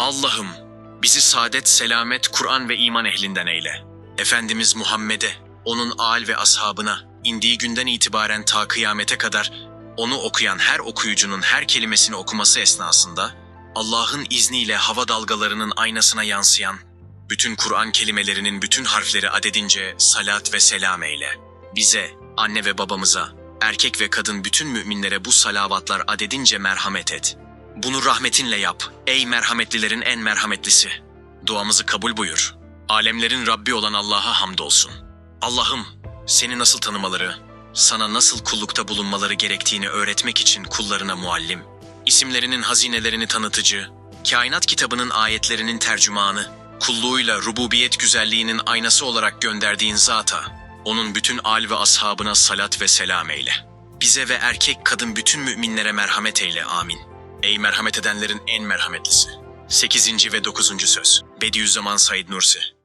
Allah'ım bizi saadet, selamet, Kur'an ve iman ehlinden eyle. Efendimiz Muhammed'e, onun âl ve ashabına indiği günden itibaren ta kıyamete kadar onu okuyan her okuyucunun her kelimesini okuması esnasında Allah'ın izniyle hava dalgalarının aynasına yansıyan bütün Kur'an kelimelerinin bütün harfleri adedince salat ve selam eyle. Bize, anne ve babamıza, erkek ve kadın bütün müminlere bu salavatlar adedince merhamet et. Bunu rahmetinle yap, ey merhametlilerin en merhametlisi. Duamızı kabul buyur. Alemlerin Rabbi olan Allah'a hamdolsun. Allah'ım, seni nasıl tanımaları, sana nasıl kullukta bulunmaları gerektiğini öğretmek için kullarına muallim, isimlerinin hazinelerini tanıtıcı, kainat kitabının ayetlerinin tercümanı, kulluğuyla rububiyet güzelliğinin aynası olarak gönderdiğin zata, onun bütün al ve ashabına salat ve selam eyle. Bize ve erkek kadın bütün müminlere merhamet eyle amin. Ey merhamet edenlerin en merhametlisi. 8. ve 9. söz. Bediüzzaman Said Nursi